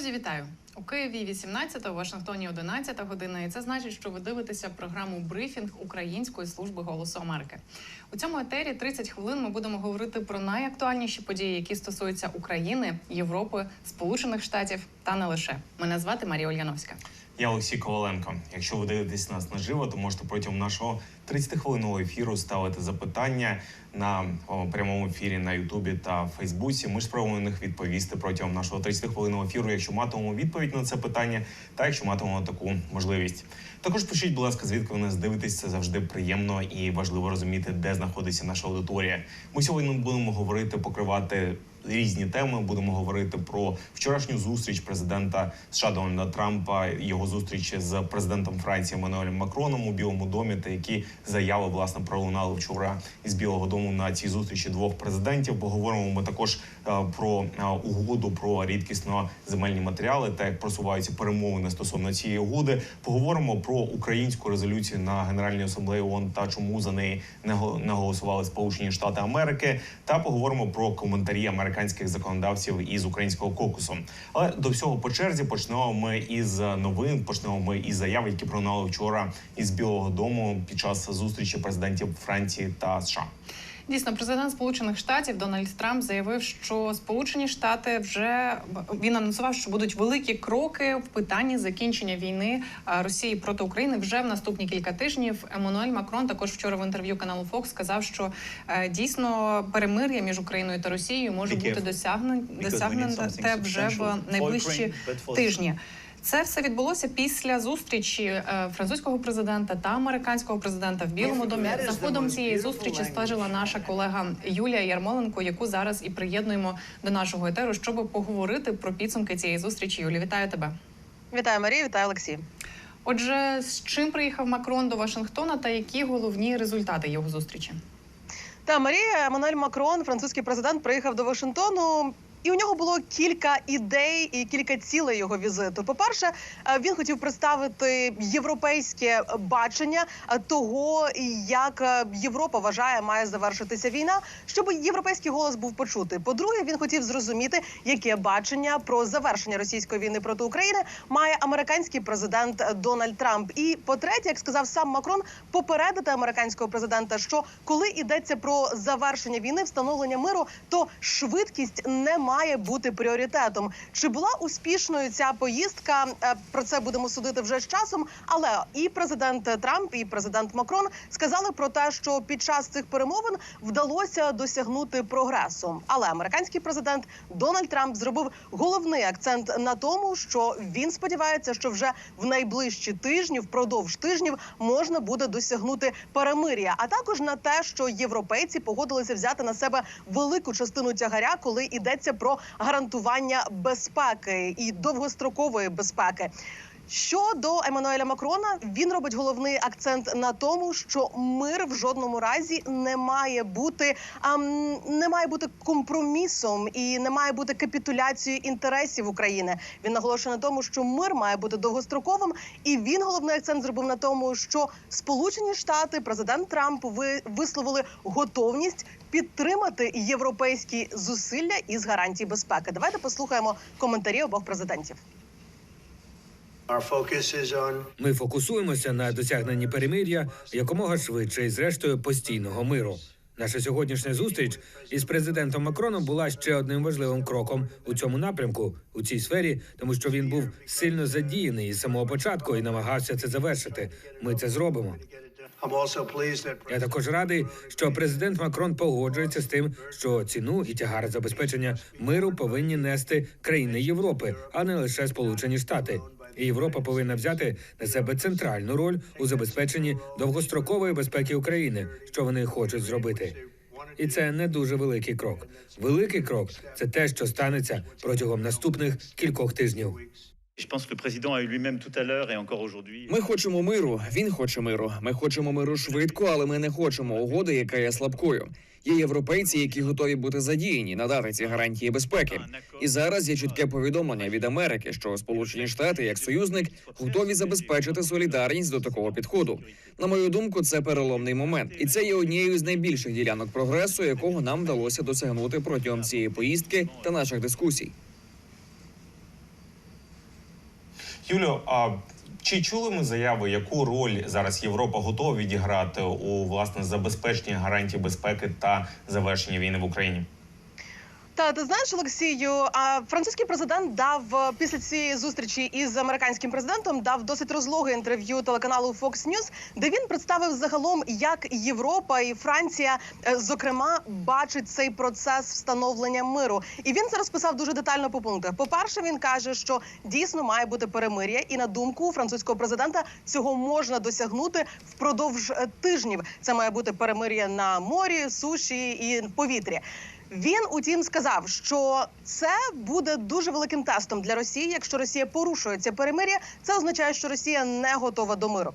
Друзі, вітаю у Києві 18, у Вашингтоні 11 година. І це значить, що ви дивитеся програму брифінг Української служби голосу Америки. У цьому етері 30 хвилин. Ми будемо говорити про найактуальніші події, які стосуються України, Європи, Сполучених Штатів та не лише. Мене звати Марія Ольяновська. Я Олексій Коваленко. Якщо ви дивитесь нас наживо, то можете протягом нашого 30-хвилинного ефіру ставити запитання на прямому ефірі на Ютубі та Фейсбуці. Ми ж спробуємо на них відповісти протягом нашого 30-хвилинного ефіру, якщо матимемо відповідь на це питання, та якщо матимемо таку можливість. Також пишіть, будь ласка, звідки ви нас дивитесь. Це завжди приємно і важливо розуміти, де знаходиться наша аудиторія. Ми сьогодні будемо говорити, покривати різні теми. Будемо говорити про вчорашню зустріч президента США Дональда Трампа, його зустріч з президентом Франції Еммануелем Макроном у Білому домі, та які заяви власне пролунали вчора із Білого Дому на цій зустрічі двох президентів. Поговоримо ми також е, про е, угоду про рідкісно земельні матеріали та як просуваються перемовини стосовно цієї угоди. Поговоримо про українську резолюцію на Генеральній асамблеї ООН та чому за неї не го- не голосували Сполучені Штати Америки. Та поговоримо про коментарі американських законодавців із українського кокусу. Але до всього по черзі почнемо ми із новин. Почнемо ми із заяв, які пролунали вчора із Білого Дому під час зустрічі президентів Франції та США. Дійсно, президент Сполучених Штатів Дональд Трамп заявив, що Сполучені Штати вже він анонсував, що будуть великі кроки в питанні закінчення війни Росії проти України вже в наступні кілька тижнів. Еммануель Макрон також вчора в інтерв'ю каналу Fox сказав, що е, дійсно перемир'я між Україною та Росією може бути досягнуте вже в найближчі тижні. Це все відбулося після зустрічі е, французького президента та американського президента в Білому домі. За ходом цієї зустрічі стежила наша колега Юлія Ярмоленко, яку зараз і приєднуємо до нашого етеру, щоб поговорити про підсумки цієї зустрічі. Юлі, вітаю тебе. Вітаю Марія, вітаю Олексій. Отже, з чим приїхав Макрон до Вашингтона та які головні результати його зустрічі? Та Марія Еммануель Макрон, французький президент, приїхав до Вашингтону. І у нього було кілька ідей і кілька цілей його візиту. По-перше, е, він хотів представити європейське бачення того, як е, Європа вважає, має завершитися війна, щоб європейський голос був почутий. По-друге, він хотів зрозуміти, яке бачення про завершення російської війни проти України має американський президент Дональд Трамп. І по-третє, як сказав сам Макрон, попередити американського президента, що коли йдеться про завершення війни, встановлення миру, то швидкість не бути пріоритетом. Чи була успішною ця поїздка? Е, Про це будемо судити вже з часом. Але і президент Трамп, і президент Макрон сказали про те, що під час цих перемовин вдалося досягнути прогресу. Але американський президент Дональд Трамп зробив головний акцент на тому, що він сподівається, що вже в найближчі тижні, впродовж тижнів, можна буде досягнути перемир'я, а також на те, що європейці погодилися взяти на себе велику частину тягаря, коли йдеться про гарантування безпеки і довгострокової безпеки. Щодо Еммануеля Макрона, він робить головний акцент на тому, що мир в жодному разі не має бути ам, не має бути компромісом і не має бути капітуляцією інтересів України. Він наголошує на тому, що мир має бути довгостроковим, і він головний акцент зробив на тому, що Сполучені Штати, президент Трамп ви висловили готовність підтримати європейські зусилля із гарантій безпеки. Давайте послухаємо коментарі обох президентів. Ми фокусуємося на досягненні перемир'я якомога швидше і зрештою постійного миру. Наша сьогоднішня зустріч із президентом Макроном була ще одним важливим кроком у цьому напрямку у цій сфері, тому що він був сильно задіяний із самого початку і намагався це завершити. Ми це зробимо. Я також радий, що президент Макрон погоджується з тим, що ціну і тягар забезпечення миру повинні нести країни Європи, а не лише Сполучені Штати. І Європа повинна взяти на себе центральну роль у забезпеченні довгострокової безпеки України, що вони хочуть зробити. І це не дуже великий крок. Великий крок це те, що станеться протягом наступних кількох тижнів. Ми хочемо миру. Він хоче миру. Ми хочемо миру швидко, але ми не хочемо угоди, яка є слабкою. Є європейці, які готові бути задіяні, надати ці гарантії безпеки. І зараз є чітке повідомлення від Америки, що Сполучені Штати, як союзник, готові забезпечити солідарність до такого підходу. На мою думку, це переломний момент, і це є однією з найбільших ділянок прогресу, якого нам вдалося досягнути протягом цієї поїздки та наших дискусій. Юлю, а чи чули ми заяви, яку роль зараз Європа готова відіграти у власне забезпеченні гарантій безпеки та завершення війни в Україні? Та ти знаєш, Олексію, французький президент дав е, після цієї зустрічі із американським президентом дав досить розлоге інтерв'ю телеканалу Fox News, де він представив загалом, як Європа і Франція, е, зокрема, бачить цей процес встановлення миру. І він це розписав дуже детально по пунктах. По перше, він каже, що дійсно має бути перемир'я, і на думку французького президента цього можна досягнути впродовж е, тижнів. Це має бути перемир'я на морі, суші і повітрі. Він утім сказав, що це буде дуже великим тестом для Росії. Якщо Росія порушує це перемир'я, це означає, що Росія не готова до миру.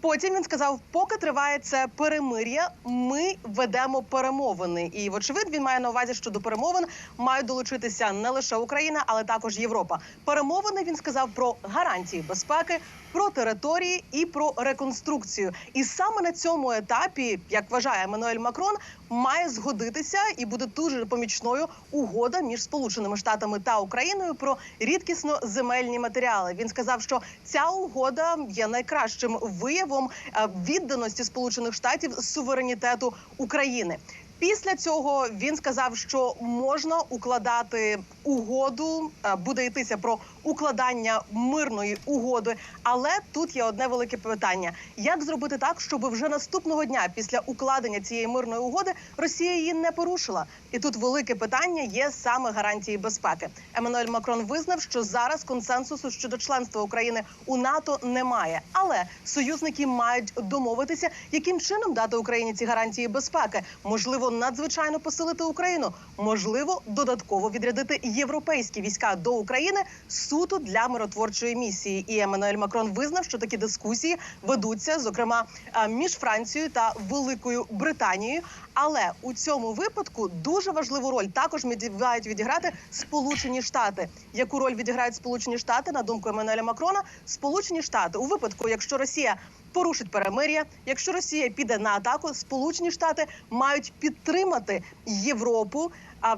Потім він сказав, поки триває це перемир'я, ми ведемо перемовини. І вочевидь він має на увазі, що до перемовин мають долучитися не лише Україна, але також Європа. Перемовини він сказав про гарантії безпеки, про території і про реконструкцію. І саме на цьому етапі, як вважає Еммануель Макрон, має згодитися і буде дуже помічною угода між Сполученими Штатами та Україною про рідкісно земельні матеріали. Він сказав, що ця угода є найкращим виявом е, відданості Сполучених Штатів суверенітету України. Після цього він сказав, що можна укладати угоду, е, буде йтися про укладання мирної угоди. Але тут є одне велике питання: як зробити так, щоб вже наступного дня, після укладення цієї мирної угоди, Росія її не порушила? І тут велике питання є саме гарантії безпеки. Еммануель Макрон визнав, що зараз консенсусу щодо членства України у НАТО немає, але союзники мають домовитися, яким чином дати Україні ці гарантії безпеки. Можливо, надзвичайно посилити Україну, можливо, додатково відрядити європейські війська до України суто для миротворчої місії. І Еммануель Макрон визнав, що такі дискусії ведуться, зокрема е, між Францією та Великою Британією. Але у цьому випадку дуже важливу роль також мають відіграти Сполучені Штати. Яку роль відіграють Сполучені Штати на думку Еммануеля Макрона? Сполучені Штати у випадку, якщо Росія порушить перемир'я, якщо Росія піде на атаку, Сполучені Штати мають підтримати Європу, а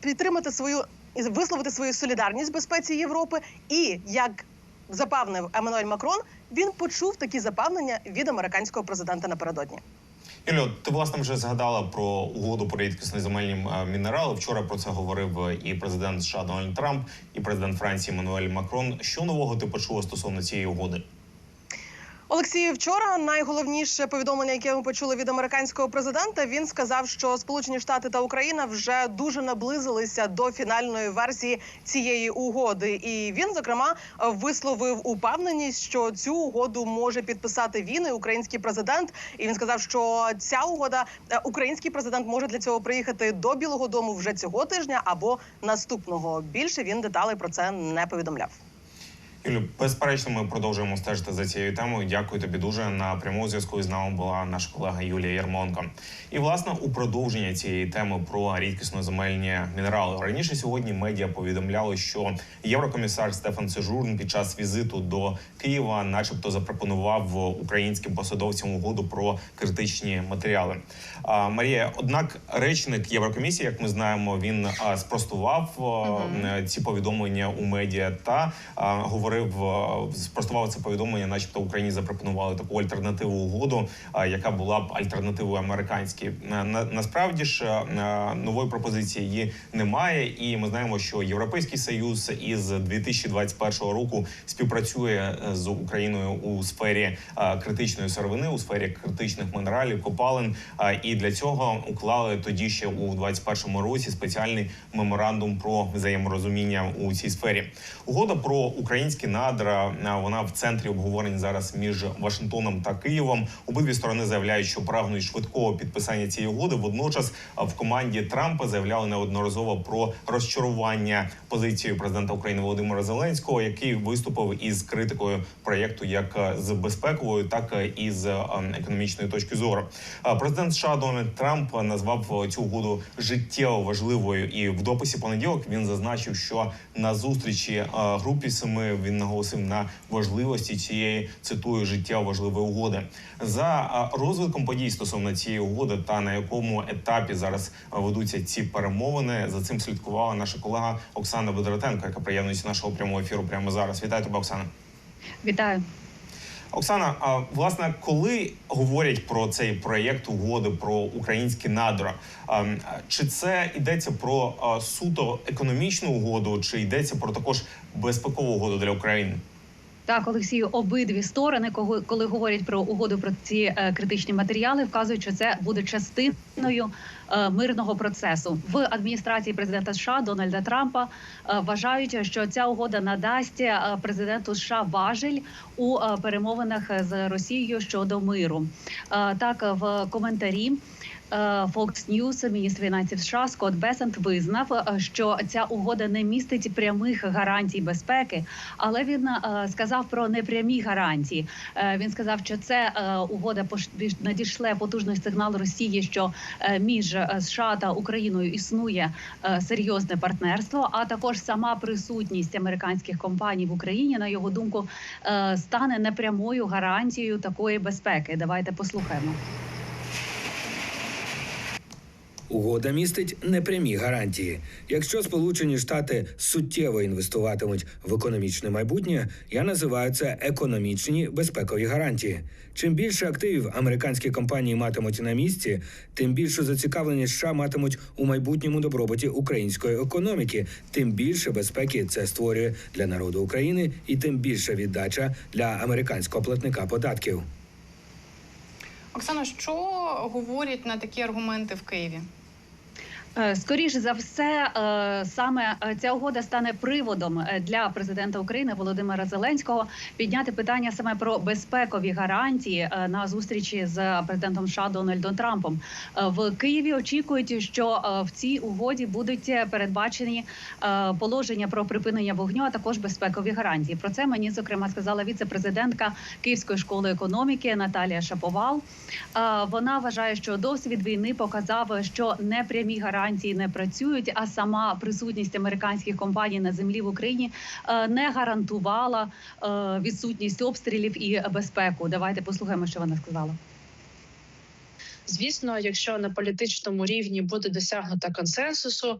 підтримати свою висловити свою солідарність безпеці Європи. І як запевнив Еммануель Макрон, він почув такі запевнення від американського президента напередодні. Юлю, ти власне вже згадала про угоду про рідкісні земельні е, мінерали. Вчора про це говорив е, і президент США Дональд Трамп, і президент Франції Мануель Макрон. Що нового ти почула стосовно цієї угоди? Олексію, вчора найголовніше повідомлення, яке ми почули від американського президента, він сказав, що Сполучені Штати та Україна вже дуже наблизилися до фінальної версії цієї угоди. І він зокрема висловив упевненість, що цю угоду може підписати він і український президент. І він сказав, що ця угода е, український президент може для цього приїхати до Білого Дому вже цього тижня або наступного. Більше він деталей про це не повідомляв. Юлю, безперечно, ми продовжуємо стежити за цією темою. Дякую тобі дуже. На прямому зв'язку з нами була наша колега Юлія Єрмонко. І власне у продовження цієї теми про рідкісно земельні мінерали раніше сьогодні медіа повідомляли, що єврокомісар Стефан Сежурн під час візиту до Києва, начебто, запропонував українським посадовцям угоду про критичні матеріали. А, Марія, однак, речник Єврокомісії, як ми знаємо, він спростував а, ці повідомлення у медіа та а, говорив, а, спростував це повідомлення, начебто Україні запропонували таку альтернативу угоду, яка була б альтернативою американській. На- насправді ж нової пропозиції її немає, і ми знаємо, що Європейський союз із 2021 року співпрацює е, з Україною у сфері критичної сировини, у сфері критичних мінералів, копалин. І для цього уклали тоді ще у 2021 році спеціальний меморандум про взаєморозуміння у цій сфері. Угода про українські надра вона в центрі обговорень зараз між Вашингтоном та Києвом. Обидві сторони заявляють, що прагнуть швидкого підписання цієї угоди. Водночас в команді Трампа заявляли неодноразово про розчарування позицією президента України Володимира Зеленського, який виступив із критикою проєкту як з безпекової, так і з економічної точки зору. Президент США Дональд Трамп назвав цю угоду життєво важливою, і в дописі понеділок він зазначив, що на зустрічі групі семи він наголосив на важливості цієї цитую життя важливої угоди за розвитком подій стосовно цієї угоди та на якому етапі зараз ведуться ці перемовини. За цим слідкувала наша колега Оксана Бедратенко, яка приєднується нашого прямого ефіру прямо зараз. Вітаю тебе, Оксана. Вітаю. Оксана, а власне, коли говорять про цей проєкт угоди про українські надра, чи це йдеться про суто економічну угоду, чи йдеться про також безпекову угоду для України? Так, Олексію, обидві сторони, кого- коли говорять про угоду про ці е, критичні матеріали, вказують, що це буде частиною е, мирного процесу в адміністрації президента США Дональда Трампа. е, вважають, що ця угода надасть президенту США важель у е, перемовинах з Росією щодо миру. Так, в коментарі. Е, Fox News, міністр фінансів США Скотт Бесент визнав, е, що ця угода не містить прямих гарантій безпеки, але він е, сказав про непрямі гарантії. Він сказав, що це угода надішле потужний сигнал Росії, що між США та Україною існує серйозне партнерство. А також сама присутність американських компаній в Україні, на його думку, стане непрямою гарантією такої безпеки. Давайте послухаємо. Угода містить непрямі гарантії. Якщо Сполучені Штати суттєво інвестуватимуть в економічне майбутнє, я називаю це економічні безпекові гарантії. Чим більше активів американські компанії матимуть на місці, тим більшу зацікавленість США матимуть у майбутньому добробуті української економіки, тим більше безпеки це створює для народу України, і тим більша віддача для американського платника податків. Оксано, що говорять на такі аргументи в Києві? Е, Скоріше за все, е, саме е, ця угода стане приводом для президента України Володимира Зеленського підняти питання саме про безпекові гарантії на зустрічі з президентом США Дональдом Трампом. В Києві очікують, що в цій угоді будуть передбачені положення про припинення вогню, а також безпекові гарантії. Про це мені зокрема сказала віце-президентка Київської школи економіки Наталія Шаповал. Вона вважає, що досвід війни показав, що непрямі гарантії не працюють, а сама присутність американських компаній на землі в Україні е, не гарантувала е, відсутність обстрілів і безпеку. Давайте послухаємо, що вона сказала. Звісно, якщо на політичному рівні буде досягнуто консенсусу, е,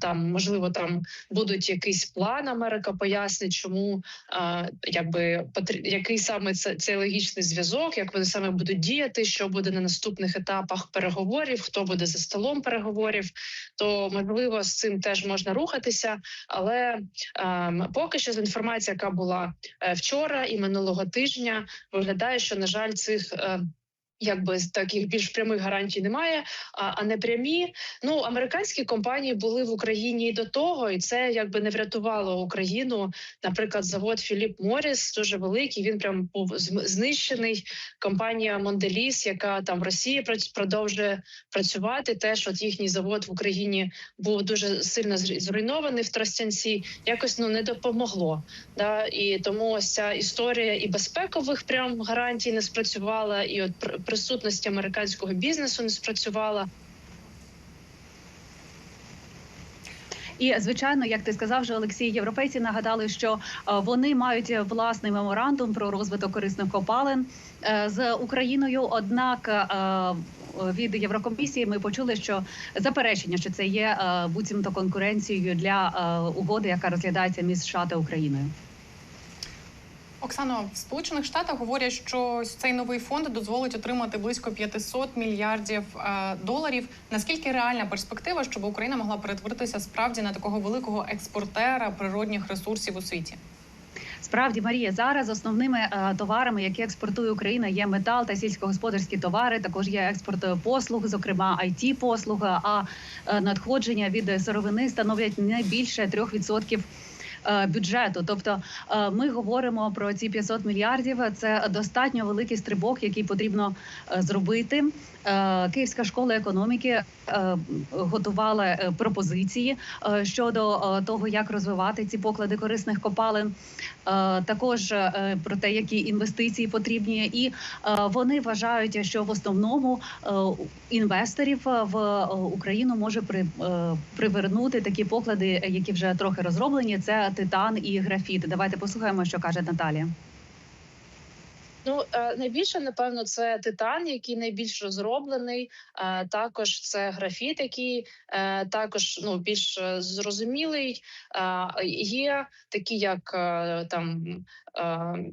там можливо там будуть якийсь план. Америка пояснить, чому е, якби який саме це цей логічний зв'язок, як вони саме будуть діяти, що буде на наступних етапах переговорів, хто буде за столом переговорів, то можливо з цим теж можна рухатися. Але е, поки що з інформації, яка була е, вчора і минулого тижня, виглядає, що на жаль, цих Якби з таких більш прямих гарантій немає, а, а не прямі. Ну американські компанії були в Україні і до того, і це якби не врятувало Україну. Наприклад, завод Філіп Моріс дуже великий. Він прям був знищений. Компанія Монделіс, яка там в Росії продовжує працювати. Теж от їхній завод в Україні був дуже сильно зруйнований в Тростянці. Якось ну не допомогло. Да? І тому ось ця історія і безпекових прям гарантій не спрацювала, і от присутності американського бізнесу не спрацювала. І звичайно, як ти сказав, вже Олексій, європейці нагадали, що е, вони мають власний меморандум про розвиток корисних копалин е, з Україною. Однак е, від Єврокомісії ми почули, що заперечення, що це є буцімто конкуренцією для угоди, яка розглядається між США та Україною. Оксано, в Сполучених Штатах говорять, що цей новий фонд дозволить отримати близько 500 мільярдів е, доларів. Наскільки реальна перспектива, щоб Україна могла перетворитися справді на такого великого експортера природних ресурсів у світі? Справді, Марія, зараз основними е, товарами, які експортує Україна, є метал та сільськогосподарські товари. Також є експорт послуг, зокрема it послуги А е, надходження від сировини становлять не більше 3% е, бюджету. Тобто, е, ми говоримо про ці 500 мільярдів. Це достатньо великий стрибок, який потрібно е, зробити. Е, Київська школа економіки е, готувала е, пропозиції е, щодо е, того, як розвивати ці поклади корисних копалин. Е, Також е, про те, які інвестиції потрібні, і е, вони вважають, що в основному е, інвесторів в е, Україну може е, привернути такі поклади, які вже трохи розроблені. Це титан і графіт. Давайте послухаємо, що каже Наталія. Ну е, найбільше напевно це титан, який найбільш розроблений. Е, Також це графіт, який е, також ну більш зрозумілий. Є такі, як там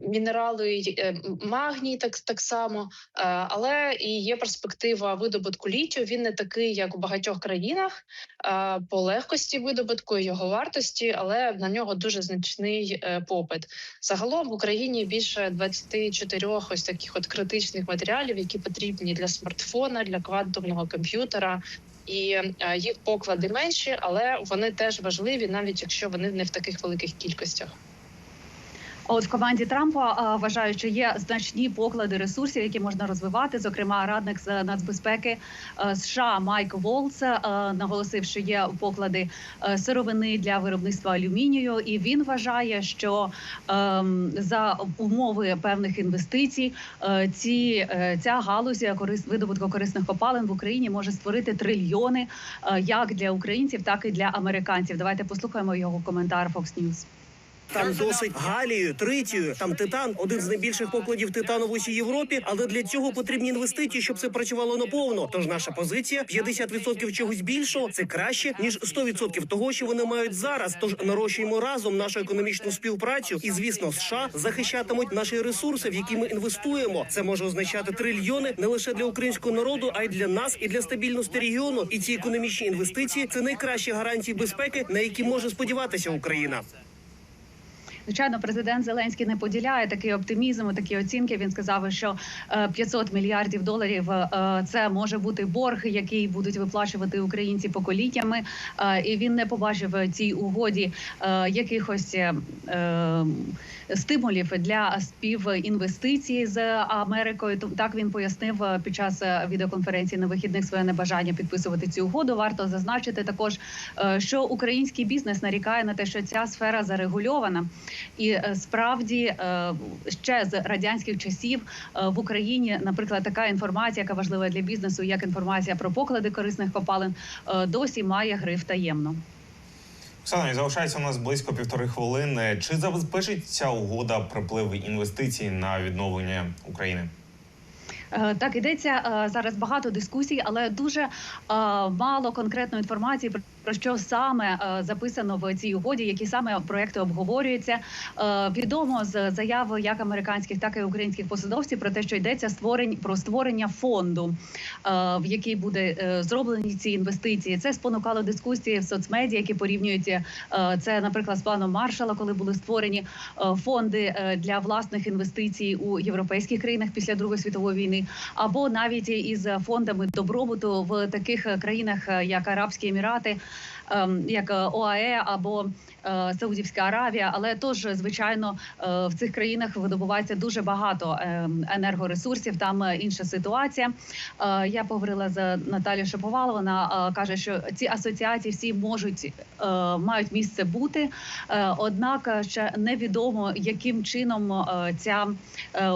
мінерали, й- е, магній, так так само. Е, Але і є перспектива видобутку літію. Він не такий, як у багатьох країнах е, по легкості видобутку його вартості, але на нього дуже значний е, попит. Загалом в Україні більше 24 ось таких от критичних матеріалів, які потрібні для смартфона, для квантового комп'ютера. І е, їх поклади менші, але вони теж важливі, навіть якщо вони не в таких великих кількостях. От в команді Трампа вважають, що є значні поклади ресурсів, які можна розвивати. Зокрема, радник з нацбезпеки е, США Майк Волц е, наголосив, що є поклади е, сировини для виробництва алюмінію, і він вважає, що ем, за умови певних інвестицій ці ця галузь корис видобутку корисних копалин в Україні може створити трильйони як для українців, так і для американців. Давайте послухаємо його коментар Fox News. Там досить галію, тритію, там титан, один з найбільших покладів титану в усій Європі. Але для цього потрібні інвестиції, щоб це працювало наповно. Тож наша позиція 50% чогось більшого це краще ніж 100% того, що вони мають зараз. Тож нарощуємо разом нашу економічну співпрацю, і звісно, США захищатимуть наші ресурси, в які ми інвестуємо. Це може означати трильйони не лише для українського народу, а й для нас і для стабільності регіону. І ці економічні інвестиції це найкращі гарантії безпеки, на які може сподіватися Україна. Звичайно, президент Зеленський не поділяє такий оптимізм, такі оцінки. Він сказав, що е, 500 мільярдів доларів е, це може бути борг, який будуть виплачувати українці поколіннями. Е, І він не побачив цій угоді е, якихось е, е, стимулів для співінвестицій з Америкою. Так він пояснив е, під час е, відеоконференції на вихідних своє небажання підписувати цю угоду. Варто зазначити також, е, що український бізнес нарікає на те, що ця сфера зарегульована. І е, справді е, ще з радянських часів е, в Україні, наприклад, така інформація, яка важлива для бізнесу, як інформація про поклади корисних копалин, досі має гриф таємно. Оксана, і залишається у нас близько півтори хвилини. Чи забезпечить ця угода приплив інвестицій на відновлення України? Так йдеться е, зараз багато дискусій, але дуже мало конкретної інформації про- що саме е, записано в цій угоді, які саме проекти обговорюються. Е, Відомо з заяв як американських, так і українських посадовців про те, що йдеться створень про створення фонду, е, в який буде зроблені ці інвестиції. Це спонукало дискусії в соцмедіа, які порівнюють е, це, наприклад, з планом Маршала, коли були створені фонди для власних інвестицій у європейських країнах після Другої світової війни, або навіть із фондами добробуту в таких країнах, як Арабські Емірати, ем, як е, ОАЕ або е, Саудівська Аравія. Але тож, звичайно, е, в цих країнах видобувається дуже багато ем, енергоресурсів. Там інша ситуація. Я поговорила з Наталією Шаповаловою. Вона каже, що ці асоціації всі можуть мають місце бути. Однак ще невідомо, яким чином ця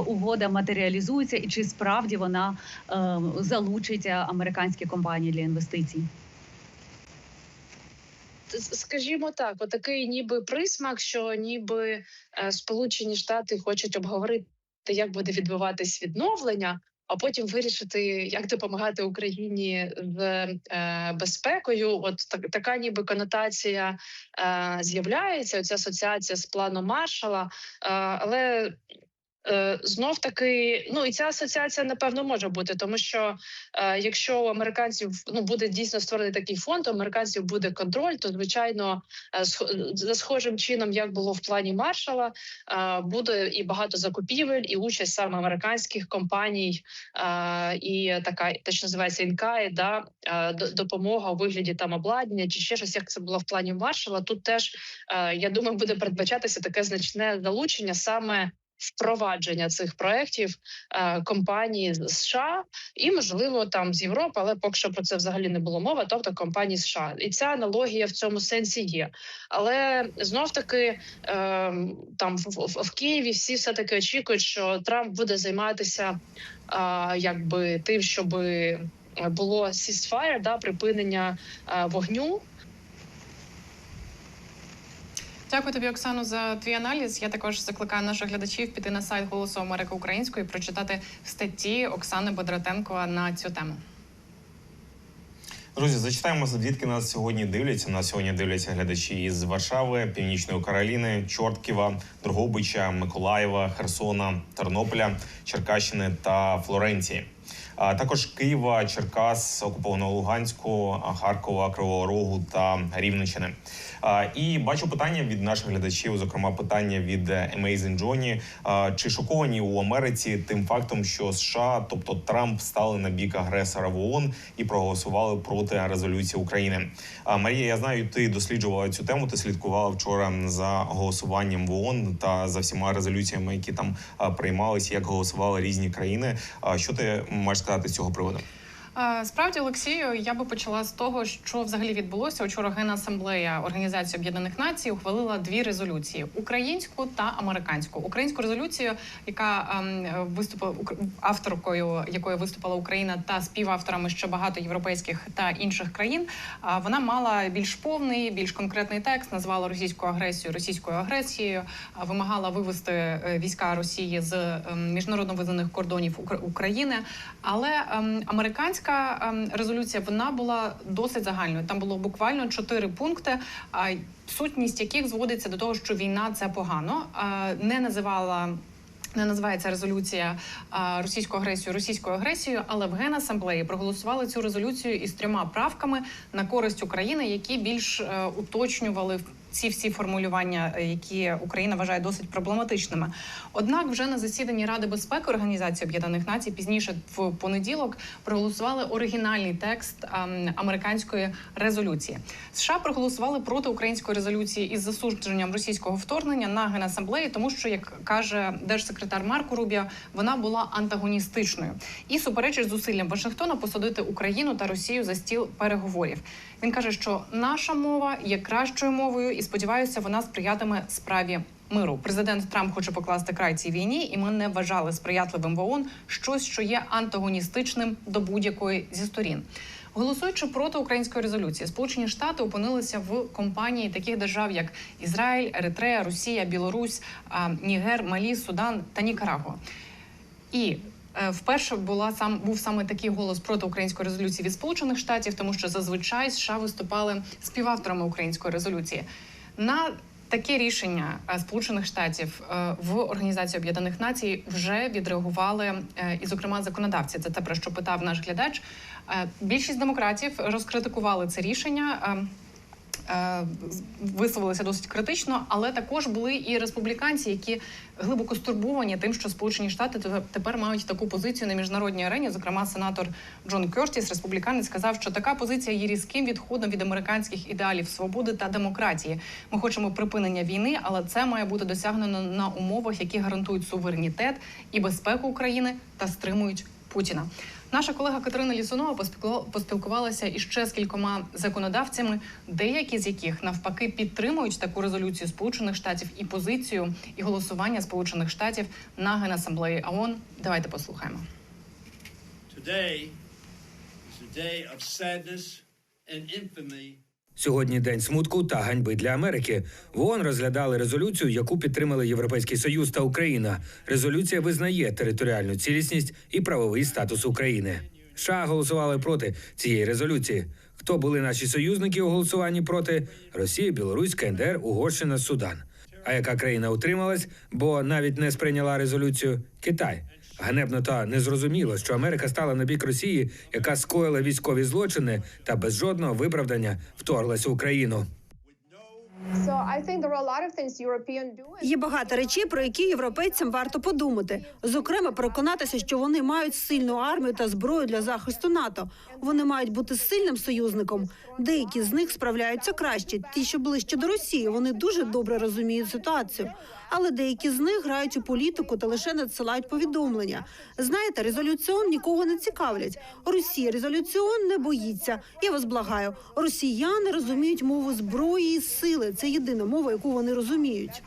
угода матеріалізується, і чи справді вона е, залучить американські компанії для інвестицій. Скажімо так, отакий ніби присмак, що ніби е, Сполучені Штати хочуть обговорити, як буде відбуватись відновлення, а потім вирішити, як допомагати Україні з е, безпекою. От так, така ніби конотація е, з'являється. Оця асоціація з планом Маршала. Але знов таки, ну і ця асоціація напевно може бути, тому що е, якщо у американців ну буде дійсно створений такий фонд, у американців буде контроль, то звичайно е, за схожим чином, як було в плані Маршала, е, буде і багато закупівель, і участь саме американських компаній, е, і така те, що називається інкай, да е, допомога у вигляді там обладнання чи ще щось, як це було в плані Маршала. Тут теж е, я думаю, буде передбачатися таке значне залучення саме. Впровадження цих проєктів е, компанії з США і можливо там з Європи, але поки що про це взагалі не було мова. Тобто компанії США, і ця аналогія в цьому сенсі є. Але знов таки е, там в, Києві всі все таки очікують, що Трамп буде займатися е, якби тим, щоб було ceasefire, да припинення вогню. Дякую тобі, Оксано, за твій аналіз. Я також закликаю наших глядачів піти на сайт Голосу Америки Української і прочитати статті Оксани Бодратенко на цю тему. Друзі, зачитаємо звідки нас сьогодні дивляться. Нас сьогодні дивляться глядачі із Варшави, Північної Кароліни, Чортківа, Дрогобича, Миколаєва, Херсона, Тернополя, Черкащини та Флоренції. А також Києва, Черкас, окупованого Луганську, Харкова, Кривого Рогу та Рівненщини. І бачу питання від наших глядачів, зокрема питання від е, Amazing Johnny. Чи шоковані у Америці тим фактом, що США, тобто Трамп, стали на бік агресора в ООН і проголосували проти резолюції України? Марія, я знаю, ти досліджувала цю тему. Ти слідкувала вчора за голосуванням в ООН та за всіма резолюціями, які там приймалися, як голосували різні країни. Що ти можеш сказати з цього приводу? Справді, Олексію, я би почала з того, що взагалі відбулося. Учора Генасамблея Організації Об'єднаних Націй ухвалила дві резолюції: українську та американську. Українську резолюцію, яка ем, виступила авторкою, якою виступила Україна, та співавторами ще багато європейських та інших країн. Вона мала більш повний, більш конкретний текст, назвала російську агресію російською агресією, вимагала вивести е, війська Росії з ем, міжнародно визнаних кордонів Укра- України. Але ем, американська ем, резолюція вона була досить загальною. Там було буквально чотири пункти, а сутність яких зводиться до того, що війна це погано, не називала. Не називається резолюція а, російську агресію російською агресією, але в Генасамблеї проголосували цю резолюцію із трьома правками на користь України, які більш е, уточнювали ці всі формулювання, е, які Україна вважає досить проблематичними. Однак, вже на засіданні Ради безпеки Організації Об'єднаних Націй пізніше в понеділок проголосували оригінальний текст ем, американської резолюції. США проголосували проти української резолюції із засудженням російського вторгнення на генасамблеї, тому що, як каже держсекретар Марко Рубіо, вона була антагоністичною і суперечить зусиллям Вашингтона посадити Україну та Росію за стіл переговорів. Він каже, що наша мова є кращою мовою, і сподіваюся, вона сприятиме справі. Миру президент Трамп хоче покласти край цій війні, і ми не вважали сприятливим в ООН щось, що є антагоністичним до будь-якої зі сторін. Голосуючи проти української резолюції, Сполучені Штати опинилися в компанії таких держав, як Ізраїль, Еритрея, Росія, Білорусь, Нігер, Малі, Судан та Нікарагуа. І е, вперше була сам був саме такий голос проти української резолюції від Сполучених Штатів, тому що зазвичай США виступали співавторами української резолюції. На таке рішення е, Сполучених Штатів е, в Організації Об'єднаних Націй вже відреагували, е, і, зокрема, законодавці. Це те про що питав наш глядач. Більшість демократів розкритикували це рішення. Е, висловилися досить критично, але також були і республіканці, які глибоко стурбовані тим, що Сполучені Штати те- тепер мають таку позицію на міжнародній арені. Зокрема, сенатор Джон Кертіс, республіканець, сказав, що така позиція є різким відходом від американських ідеалів свободи та демократії. Ми хочемо припинення війни, але це має бути досягнено на умовах, які гарантують суверенітет і безпеку України та стримують Путіна. Наша колега Катерина Лісунова поспілкувала- поспілкувалася іще з кількома законодавцями, деякі з яких навпаки підтримують таку резолюцію Сполучених Штатів і позицію і голосування Сполучених Штатів на генасамблеї ООН. Давайте послухаємо. Today is a day of sadness and infamy. Сьогодні день смутку та ганьби для Америки. В ООН розглядали резолюцію, яку підтримали Європейський Союз та Україна. Резолюція визнає територіальну цілісність і правовий статус України. США голосували проти цієї резолюції. Хто були наші союзники у голосуванні проти Росія, Білорусь, КНДР, Угорщина, Судан. А яка країна утрималась, бо навіть не сприйняла резолюцію Китай. Ганебно та незрозуміло, що Америка стала на бік Росії, яка скоїла військові злочини та без жодного виправдання вторглася в Україну. Є багато речей, про які європейцям варто подумати. Зокрема, переконатися, що вони мають сильну армію та зброю для захисту НАТО. Вони мають бути сильним союзником. Деякі з них справляються краще. Ті, що ближче до Росії, вони дуже добре розуміють ситуацію. Але деякі з них грають у політику та лише надсилають повідомлення. Знаєте, резолюціон нікого не цікавлять. Росія резолюціон не боїться. Я вас благаю. Росіяни розуміють мову зброї і сили. Це єдина мова, яку вони розуміють.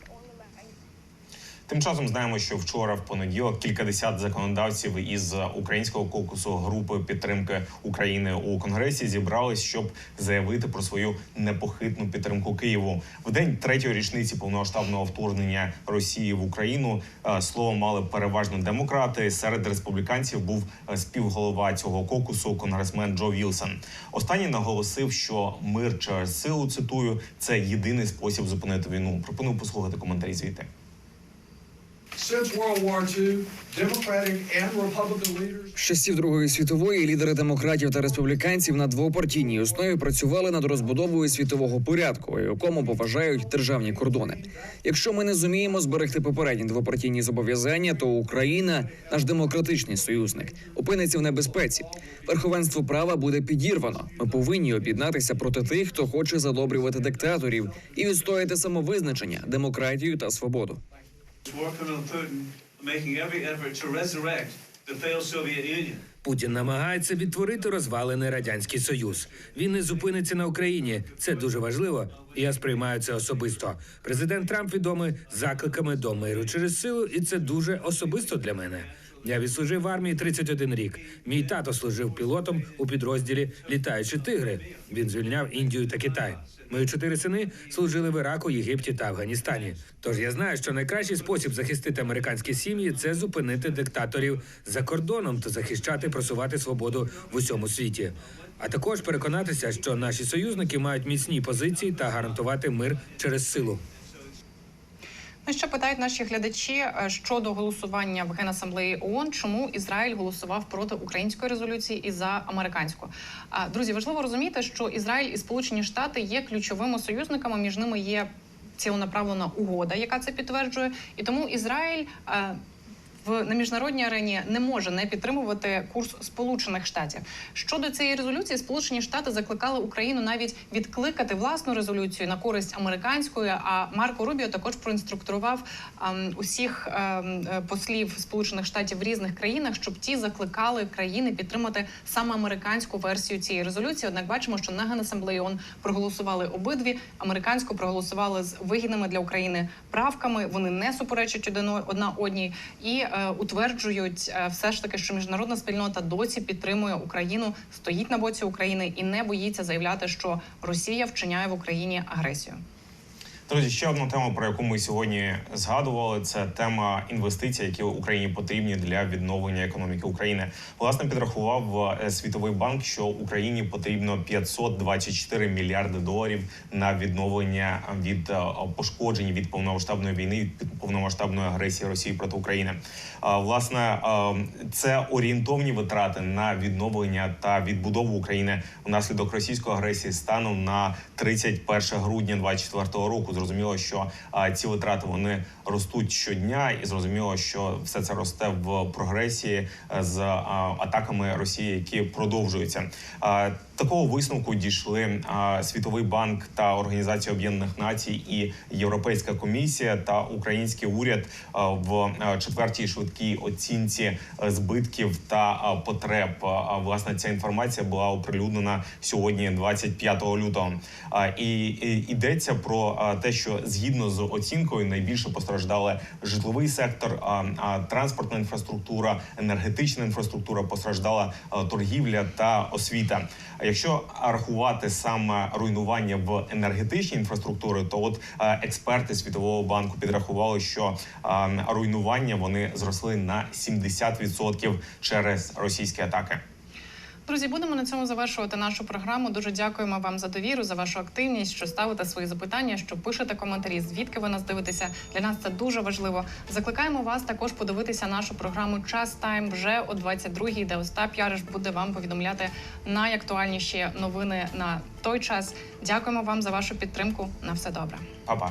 Тим часом знаємо, що вчора в понеділок кількадесят законодавців із українського кокусу групи підтримки України у конгресі зібрались, щоб заявити про свою непохитну підтримку Києву в день третьої річниці повномасштабного вторгнення Росії в Україну. е, Слово мали переважно демократи. Серед республіканців був е, співголова цього кокусу, конгресмен Джо Вілсон. Останній наголосив, що мир через силу цитую це єдиний спосіб зупинити війну. Пропоную послухати коментарі звідти. З часів Другої світової лідери демократів та республіканців на двопартійній основі працювали над розбудовою світового порядку, якому поважають державні кордони. Якщо ми не зуміємо зберегти попередні двопартійні зобов'язання, то Україна, наш демократичний союзник, опиниться в небезпеці. Верховенство права буде підірвано. Ми повинні об'єднатися проти тих, хто хоче задобрювати диктаторів і відстояти самовизначення, демократію та свободу. Путін намагається відтворити розвалений радянський союз. Він не зупиниться на Україні. Це дуже важливо. і Я сприймаю це особисто. Президент Трамп відомий закликами до миру через силу, і це дуже особисто для мене. Я відслужив в армії 31 рік. Мій тато служив пілотом у підрозділі Літаючі тигри. Він звільняв Індію та Китай. Мої чотири сини служили в Іраку, Єгипті та Афганістані. Тож я знаю, що найкращий спосіб захистити американські сім'ї це зупинити диктаторів за кордоном та захищати, просувати свободу в усьому світі. А також переконатися, що наші союзники мають міцні позиції та гарантувати мир через силу. Ну, що питають наші глядачі е, щодо голосування в Генасамблеї ООН, чому Ізраїль голосував проти української резолюції і за американську? Друзі, важливо розуміти, що Ізраїль і Сполучені Штати є ключовими союзниками. Між ними є цілонаправлена угода, яка це підтверджує, і тому Ізраїль. В на міжнародній арені не може не підтримувати курс Сполучених Штатів щодо цієї резолюції. Сполучені Штати закликали Україну навіть відкликати власну резолюцію на користь американської. А Марко Рубіо також проінструктурував ем, усіх ем, послів Сполучених Штатів в різних країнах, щоб ті закликали країни підтримати саме американську версію цієї резолюції. Однак бачимо, що на Генасамблеї ООН проголосували обидві. Американську проголосували з вигідними для України правками. Вони не суперечать одна одній і е, утверджують е, все ж таки, що міжнародна спільнота досі підтримує Україну, стоїть на боці України і не боїться заявляти, що Росія вчиняє в Україні агресію. Друзі, ще одна тема, про яку ми сьогодні згадували, це тема інвестицій, які Україні потрібні для відновлення економіки України. Власне підрахував е, світовий банк, що Україні потрібно 524 мільярди доларів на відновлення від е, пошкоджень від повномасштабної війни від повномасштабної агресії Росії проти України. Власне, це орієнтовні витрати на відновлення та відбудову України внаслідок російської агресії станом на 31 грудня 2024 року. Зрозуміло, що ці витрати вони ростуть щодня, і зрозуміло, що все це росте в прогресії е, з атаками Росії, які продовжуються. Такого висновку дійшли Світовий банк та Організація Об'єднаних Націй і Європейська комісія та український уряд в четвертій швидкій оцінці е, збитків та потреб. А, Власне, ця інформація була оприлюднена сьогодні, 25 лютого. І, йдеться про те, що згідно з оцінкою найбільше постраждали житловий сектор, транспортна інфраструктура, енергетична інфраструктура постраждала торгівля та освіта. Якщо рахувати саме руйнування в енергетичній інфраструктурі, то от експерти світового банку підрахували, що руйнування вони зросли на 70% через російські атаки. Друзі, будемо на цьому завершувати нашу програму. Дуже дякуємо вам за довіру, за вашу активність, що ставите свої запитання, що пишете коментарі. Звідки ви нас дивитеся? Для нас це дуже важливо. Закликаємо вас також подивитися нашу програму Час Тайм вже о 22-й, де Остап Яриш буде вам повідомляти найактуальніші новини на той час. Дякуємо вам за вашу підтримку. На все добре. Па-па.